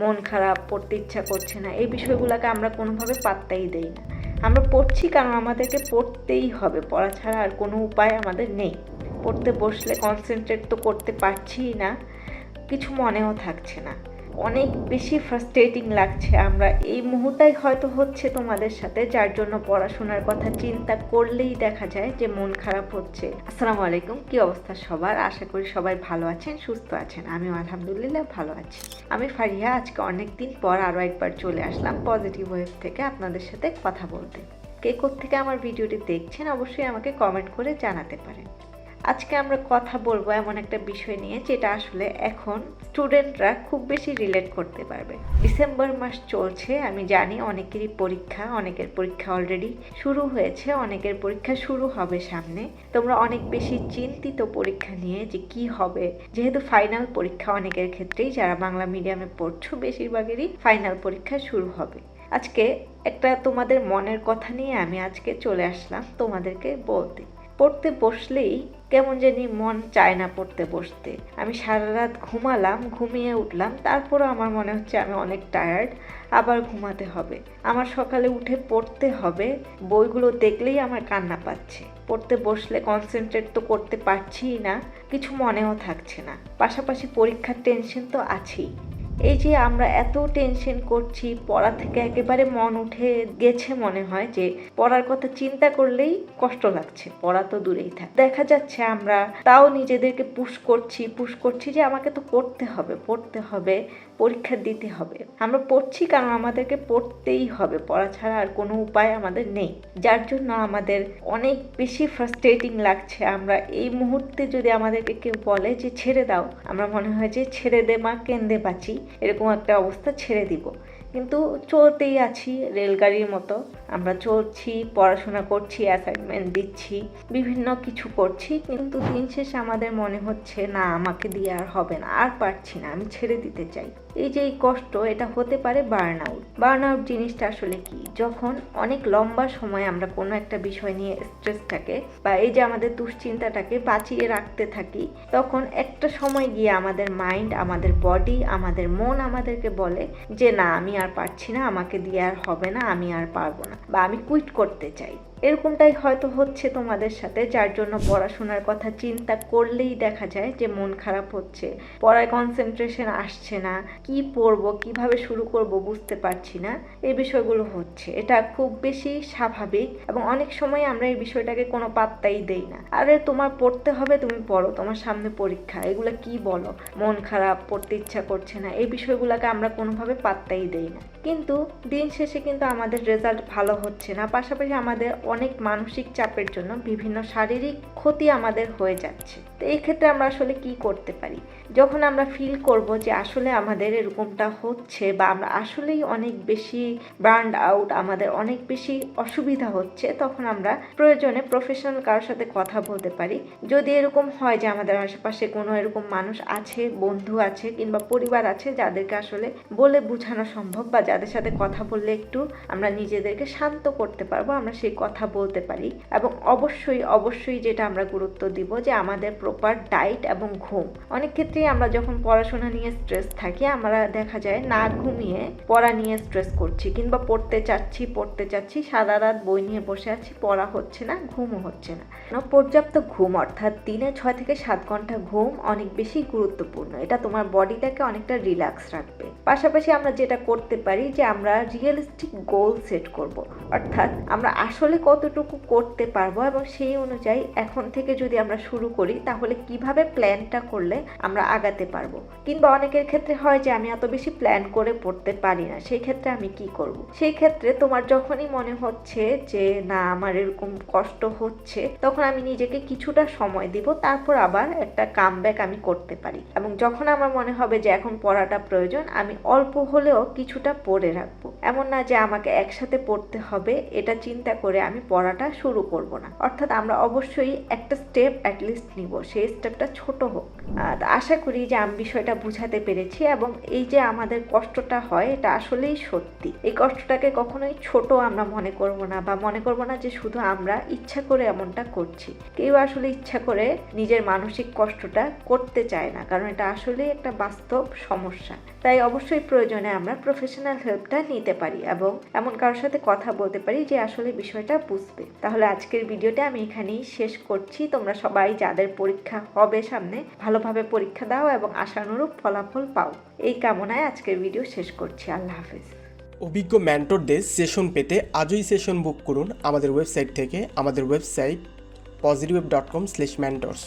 মন খারাপ, পড়তে ইচ্ছা করছে না, এই বিষয়গুলোকে আমরা কোনোভাবে পাত্তাই দেই না। আমরা পড়ছি কারণ আমাদেরকে পড়তেই হবে, পড়া ছাড়া আর কোনো উপায় আমাদের নেই। পড়তে বসলে কনসেন্ট্রেট তো করতে পারছি না, কিছু মনেও থাকছে না। অনেক বেশি ফ্রাস্ট্রেটিং লাগছে। আমরা এই মুহূর্তেই হয়তো হচ্ছে তোমাদের সাথে, যার জন্য পড়াশোনার কথা চিন্তা করলেই দেখা যায় যে মন খারাপ হচ্ছে। আসসালামু আলাইকুম, কি অবস্থা সবার? আশা করি সবাই ভালো আছেন, সুস্থ আছেন। আমিও আলহামদুলিল্লাহ ভালো আছি। আমি ফারিয়া, আজকে অনেক দিন পর আরও একবার চলে আসলাম পজিটিভ ওয়েব থেকে আপনাদের সাথে কথা বলতে। কে থেকে আমার ভিডিওটি দেখছেন, অবশ্যই আমাকে কমেন্ট করে জানাতে পারেন। আজকে আমরা কথা বলব এমন একটা বিষয় নিয়ে যেটা আসলে এখন স্টুডেন্টরা খুব বেশি রিলেট করতে পারবে। ডিসেম্বর মাস চলছে, আমি জানি অনেকেরই পরীক্ষা, অনেকের পরীক্ষা অলরেডি শুরু হয়েছে, অনেকের পরীক্ষা শুরু হবে সামনে। তোমরা অনেক বেশি চিন্তিত পরীক্ষা নিয়ে যে কি হবে। যেহেতু ফাইনাল পরীক্ষা অনেকের ক্ষেত্রেই, যারা বাংলা মিডিয়ামে পড়ছো, বেশিরভাগেরই ফাইনাল পরীক্ষা শুরু হবে। আজকে একটা তোমাদের মনের কথা নিয়ে আমি আজকে চলে আসলাম, তোমাদেরকে বলতে। পড়তে বসলেই কেমন জানি মন চায় না পড়তে বসতে। আমি সারা রাত ঘুমালাম, ঘুমিয়ে উঠলাম, তারপরও আমার মনে হচ্ছে আমি অনেক টায়ার্ড আবার ঘুমাতে হবে। আমার সকালে উঠে পড়তে হবে, বইগুলো দেখলেই আমার কান্না পাচ্ছে। পড়তে বসলে কনসেন্ট্রেট তো করতে পারছিই না, কিছু মনেও থাকছে না। পাশাপাশি পরীক্ষার টেনশন তো আছেই। এই যে আমরা এত টেনশন করছি, পড়া থেকে একেবারে মন উঠে গেছে মনে হয় যে পড়ার কথা চিন্তা করলেই কষ্ট লাগছে, পড়া তো দূরেই থাক। দেখা যাচ্ছে আমরা তাও নিজেদেরকে পুশ করছি পুশ করছি যে আমাকে তো পড়তে হবে পড়তে হবে, পরীক্ষা দিতে হবে। আমরা পড়ছি কারণ আমাদেরকে পড়তেই হবে, পড়া ছাড়া আর কোনো উপায় আমাদের নেই। যার জন্য আমাদের অনেক বেশি ফ্রাস্ট্রেটিং লাগছে। আমরা এই মুহূর্তে যদি আমাদেরকে কেউ বলে যে ছেড়ে দাও, আমরা মনে হয় যে ছেড়ে দে মা কেন্দে বাঁচি। এরকম একটা অবস্থা ছেড়ে দিব। কিন্তু চলতেই আছি রেলগাড়ির মতো। আমরা চলছি, পড়াশোনা করছি অ্যাসাইনমেন্ট দিচ্ছি, বিভিন্ন কিছু করছি, কিন্তু দিন শেষে আমাদের মনে হচ্ছে, না, আমাকে দিয়ে আর হবে না, আর পারছি না, আমি ছেড়ে দিতে চাই। এই যে এই কষ্ট, এটা হতে পারে বার্ন আউট বার্ন আউট জিনিসটা আসলে কি? যখন অনেক লম্বা সময় আমরা কোনো একটা বিষয় নিয়ে স্ট্রেসটাকে বা এই যে আমাদের দুশ্চিন্তাটাকে বাঁচিয়ে রাখতে থাকি, তখন একটা সময় গিয়ে আমাদের মাইন্ড আমাদের বডি আমাদের মন আমাদেরকে বলে যে, না, আমি আর পারছি না, আমাকে দিয়ে আর হবে না, আমি আর পারব না। বা আমি কুইট করতে চাই। এরকমটাই হয়তো হচ্ছে তোমাদের সাথে, যার জন্য পড়াশোনার কথা চিন্তা করলেই দেখা যায় যে মন খারাপ হচ্ছে। পড়ায় কনসেন্ট্রেশন আসছে না, কি পড়ব, কীভাবে শুরু করব বুঝতে পারছি না। এই বিষয়গুলো হচ্ছে। এটা খুব বেশি স্বাভাবিক এবং অনেক সময় আমরা এই বিষয়টাকে কোনো পাত্তাই দেই না। আরে তোমার পড়তে হবে, তুমি পড়ো, তোমার সামনে পরীক্ষা, এগুলো কি বলো? মন খারাপ, পড়তে ইচ্ছা করছে না, এই বিষয়গুলোকে আমরা কোনোভাবে পাত্তাই দেই না। কিন্তু দিন শেষে কিন্তু আমাদের রেজাল্ট ভালো হচ্ছে না, পাশাপাশি আমাদের অনেক মানসিক চাপের জন্য বিভিন্ন শারীরিক ক্ষতি আমাদের হয়ে যাচ্ছে। তো এই ক্ষেত্রে আমরা আসলে কি করতে পারি? যখন আমরা ফিল করব যে আসলে আমাদের এরকমটা হচ্ছে বা আমরা আসলেই অনেক বেশি ব্রান্ড আউট আমাদের অনেক বেশি অসুবিধা হচ্ছে, তখন আমরা প্রয়োজনে প্রফেশনাল কারোর সাথে কথা বলতে পারি। যদি এরকম হয় যে আমাদের আশেপাশে কোনো এরকম মানুষ আছে, বন্ধু আছে কিংবা পরিবার আছে যাদেরকে আসলে বলে বোঝানো সম্ভব বা যাদের সাথে কথা বললে একটু আমরা নিজেদেরকে শান্ত করতে পারব, আমরা সেই কথা বলতে পারি। এবং অবশ্যই অবশ্যই যেটা আমরা গুরুত্ব দিব যে আমাদের প্রপার ডাইট এবং ঘুম। অনেক ক্ষেত্রেই আমরা যখন পড়াশোনা নিয়ে স্ট্রেস থাকি, আমরা দেখা যায় না ঘুমিয়ে পড়া নিয়ে স্ট্রেস করছি কিংবা পড়তে চাচ্ছি পড়তে চাচ্ছি, সারা রাত বই নিয়ে বসে আছি, পড়া হচ্ছে না, ঘুমও হচ্ছে না। পর্যাপ্ত ঘুম, অর্থাৎ দিনে ছয় থেকে সাত ঘণ্টা ঘুম অনেক বেশি গুরুত্বপূর্ণ। এটা তোমার বডিটাকে অনেকটা রিল্যাক্স রাখবে। পাশাপাশি আমরা যেটা করতে পারি যে, আমরা রিয়েলিস্টিক গোল সেট করব। অর্থাৎ আমরা আসলে কতটুকু করতে পারব এবং সেই অনুযায়ী এখন থেকে যদি আমরা শুরু করি, তাহলে কীভাবে প্ল্যানটা করলে আমরা আগাতে পারব? কিংবা অনেকের ক্ষেত্রে হয় যে, আমি এত বেশি প্ল্যান করে পড়তে পারি না, সেই ক্ষেত্রে আমি কি করব। সেই ক্ষেত্রে তোমার যখনই মনে হচ্ছে যে, না, আমার এরকম কষ্ট হচ্ছে, তখন আমি নিজেকে কিছুটা সময় দিব, তারপর আবার একটা কাম আমি করতে পারি। এবং যখন আমার মনে হবে যে, এখন পড়াটা প্রয়োজন, আমি অল্প হলেও কিছুটা পড়ে রাখব। এমন না যে, আমাকে একসাথে পড়তে হবে, এটা চিন্তা করে আমি পড়াটা শুরু করব না। অর্থাৎ আমরা অবশ্যই একটা স্টেপ অ্যাটলিস্ট নিব সেই স্টেপটা ছোট হোক। আর আশা করি যে আমি বিষয়টা বুঝাতে পেরেছি এবং এই যে আমাদের কষ্টটা হয়, এটা আসলেই সত্যি। এই কষ্টটাকে কখনোই ছোট আমরা মনে করব না বা মনে করব না যে শুধু আমরা ইচ্ছা করে এমনটা করছি। কেউ আসলে ইচ্ছা করে নিজের মানসিক কষ্টটা করতে চায় না, কারণ এটা আসলেই একটা বাস্তব সমস্যা। তাই অবশ্যই প্রয়োজনে আমরা প্রফেশনাল হেল্পটা নিতে পারি এবং এমন কারোর সাথে কথা বলতে পারি যে আসলে বিষয়টা বুঝবে। তাহলে আজকের ভিডিওটা আমি এখানেই শেষ করছি। তোমরা সবাই যাদের পরীক্ষা হবে সামনে, ভালোভাবে পরীক্ষা দাও এবং আশানুরূপ ফলাফল পাও। এই কামনায় আজকের ভিডিও শেষ করছি। আল্লাহ হাফেজ। অভিজ্ঞ ম্যান্টরদের সেশন পেতে আজই সেশন বুক করুন আমাদের ওয়েবসাইট থেকে, আমাদের website positive dot com slash mentors